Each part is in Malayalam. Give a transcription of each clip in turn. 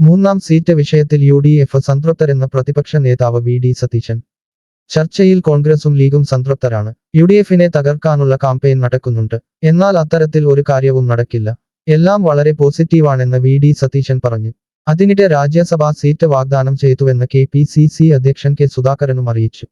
മൂന്നാം സീറ്റ് വിഷയത്തിൽ യു ഡി എഫ് സംതൃപ്തരെന്ന് പ്രതിപക്ഷ നേതാവ് വി ഡി സതീശൻ. ചർച്ചയിൽ കോൺഗ്രസും ലീഗും സംതൃപ്തരാണ്. യു ഡി എഫിനെ തകർക്കാനുള്ള കാമ്പയിൻ നടക്കുന്നുണ്ട്. എന്നാൽ അത്തരത്തിൽ ഒരു കാര്യവും നടക്കില്ല. എല്ലാം വളരെ പോസിറ്റീവാണെന്ന് വി ഡി സതീശൻ പറഞ്ഞു. അതിനിടെ രാജ്യസഭാ സീറ്റ് വാഗ്ദാനം ചെയ്തുവെന്ന് കെ പി സി സി അധ്യക്ഷൻ കെ സുധാകരനും അറിയിച്ചു.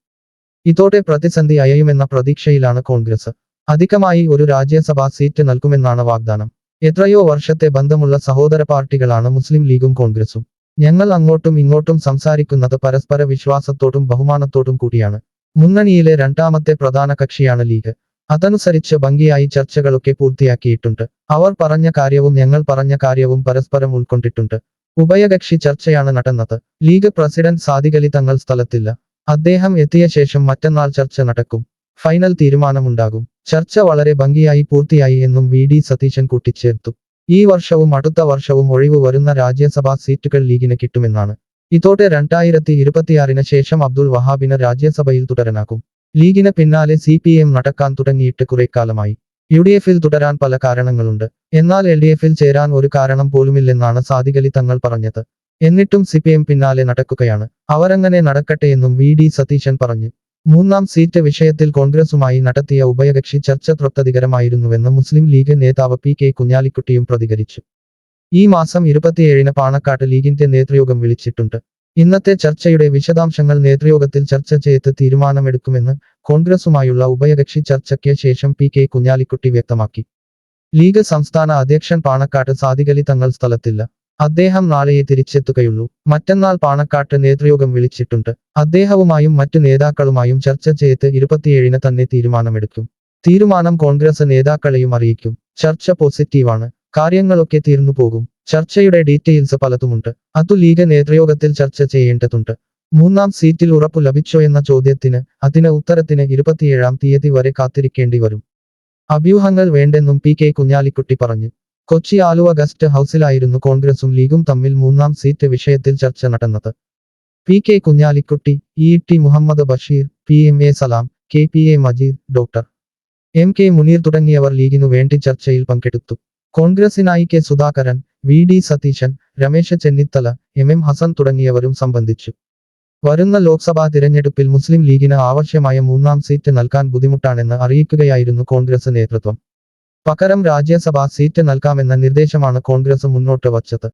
ഇതോടെ പ്രതിസന്ധി അയയുമെന്ന പ്രതീക്ഷയിലാണ് കോൺഗ്രസ്. അധികമായി ഒരു രാജ്യസഭാ സീറ്റ് നൽകുമെന്നാണ് വാഗ്ദാനം. എത്രയോ വർഷത്തെ ബന്ധമുള്ള സഹോദര പാർട്ടികളാണ് മുസ്ലിം ലീഗും കോൺഗ്രസും. ഞങ്ങൾ അങ്ങോട്ടും ഇങ്ങോട്ടും സംസാരിക്കുന്നത് പരസ്പര വിശ്വാസത്തോടും ബഹുമാനത്തോടും കൂടിയാണ്. മുന്നണിയിലെ രണ്ടാമത്തെ പ്രധാന കക്ഷിയാണ് ലീഗ്. അതനുസരിച്ച് ഭംഗിയായി ചർച്ചകളൊക്കെ പൂർത്തിയാക്കിയിട്ടുണ്ട്. അവർ പറഞ്ഞ കാര്യവും ഞങ്ങൾ പറഞ്ഞ കാര്യവും പരസ്പരം ഉൾക്കൊണ്ടിട്ടുണ്ട്. ഉഭയകക്ഷി ചർച്ചയാണ് നടന്നത്. ലീഗ് പ്രസിഡന്റ് സാദികലി തങ്ങൾ സ്ഥലത്തില്ല. അദ്ദേഹം എത്തിയ ശേഷം മറ്റന്നാൾ ചർച്ച നടക്കും. ഫൈനൽ തീരുമാനമുണ്ടാകും. ചർച്ച വളരെ ഭംഗിയായി പൂർത്തിയായി എന്നും വി. ഡി. സതീശൻ കൂട്ടിച്ചേർത്തു. ഈ വർഷവും അടുത്ത വർഷവും ഒഴിവ് വരുന്ന രാജ്യസഭാ സീറ്റുകൾ ലീഗിന് കിട്ടുമെന്നാണ്. ഇതോടെ രണ്ടായിരത്തി ഇരുപത്തിയാറിന് ശേഷം അബ്ദുൾ വഹാബിന് രാജ്യസഭയിൽ തുടരാനാകും. ലീഗിന് പിന്നാലെ സി. പി. എം നടക്കാൻ തുടങ്ങിയിട്ട് കുറേക്കാലമായി യു. ഡി. എഫിൽ തുടരാൻ പല കാരണങ്ങളുണ്ട്. എന്നാൽ എൽ. ഡി. എഫിൽ ചേരാൻ ഒരു കാരണം പോലുമില്ലെന്നാണ് സാദികലി തങ്ങൾ പറഞ്ഞത്. എന്നിട്ടും സി. പി. എം പിന്നാലെ നടക്കുകയാണ്. അവരങ്ങനെ നടക്കട്ടെ എന്നും വി. ഡി. സതീശൻ പറഞ്ഞു. മൂന്നാം സീറ്റ് വിഷയത്തിൽ കോൺഗ്രസുമായി നടത്തിയ ഉഭയകക്ഷി ചർച്ച തൃപ്തികരമായിരുന്നുവെന്ന് മുസ്ലിം ലീഗ് നേതാവ് പി കെ കുഞ്ഞാലിക്കുട്ടിയും പ്രതികരിച്ചു. ഈ മാസം ഇരുപത്തിയേഴിന് പാണക്കാട്ട് ലീഗിന്റെ നേതൃയോഗം വിളിച്ചിട്ടുണ്ട്. ഇന്നത്തെ ചർച്ചയുടെ വിശദാംശങ്ങൾ നേതൃയോഗത്തിൽ ചർച്ച ചെയ്ത് തീരുമാനമെടുക്കുമെന്ന് കോൺഗ്രസുമായുള്ള ഉഭയകക്ഷി ചർച്ചയ്ക്ക് ശേഷം പി കെ കുഞ്ഞാലിക്കുട്ടി വ്യക്തമാക്കി. ലീഗ് സംസ്ഥാന അധ്യക്ഷൻ പാണക്കാട്ട് സാദിഖലി തങ്ങൾ സ്ഥലത്തില്ല. അദ്ദേഹം നാളെയെ തിരിച്ചെത്തുകയുള്ളൂ. മറ്റന്നാൾ പാണക്കാട്ട് നേതൃയോഗം വിളിച്ചിട്ടുണ്ട്. അദ്ദേഹവുമായും മറ്റു നേതാക്കളുമായും ചർച്ച ചെയ്ത് ഇരുപത്തിയേഴിന് തന്നെ തീരുമാനമെടുക്കും. തീരുമാനം കോൺഗ്രസ് നേതാക്കളെയും അറിയിക്കും. ചർച്ച പോസിറ്റീവാണ്. കാര്യങ്ങളൊക്കെ തീർന്നു പോകും. ചർച്ചയുടെ ഡീറ്റെയിൽസ് പലതുമുണ്ട്. അതു ലീഗ് നേതൃയോഗത്തിൽ ചർച്ച ചെയ്യേണ്ടതുണ്ട്. മൂന്നാം സീറ്റിൽ ഉറപ്പു ലഭിച്ചോ എന്ന ചോദ്യത്തിന് അതിന് ഉത്തരത്തിന് ഇരുപത്തിയേഴാം തീയതി വരെ കാത്തിരിക്കേണ്ടി വരും. അഭ്യൂഹങ്ങൾ വേണ്ടെന്നും പി കെ കുഞ്ഞാലിക്കുട്ടി പറഞ്ഞു. കൊച്ചി ആലുവ ഗസ്റ്റ് ഹൌസിലായിരുന്നു കോൺഗ്രസും ലീഗും തമ്മിൽ മൂന്നാം സീറ്റ് വിഷയത്തിൽ ചർച്ച നടന്നത്. P K Kunhalikutty E T Muhammad Basheer P M A Salam K P A Majeed doctor M K Muneer തുടങ്ങിയവർ ലീഗിനു വേണ്ടി ചർച്ചയിൽ പങ്കെടുത്തു. കോൺഗ്രസിനായി K Sudhakaran V D Satheesan Ramesh Chennithala M M Hasan തുടങ്ങിയവരും സംബന്ധിച്ചു. വരുന്ന ലോക്സഭാ തിരഞ്ഞെടുപ്പിൽ മുസ്ലിം ലീഗിന് ആവശ്യമായ മൂന്നാം സീറ്റ് നൽകാൻ ബുദ്ധിമുട്ടാണെന്ന് അറിയിക്കുകയായിരുന്നു കോൺഗ്രസ് നേതൃത്വം. പകരം രാജ്യസഭാ സീറ്റ് നൽകാമെന്ന നിർദ്ദേശമാണ് കോൺഗ്രസ് മുന്നോട്ട് വച്ചത്.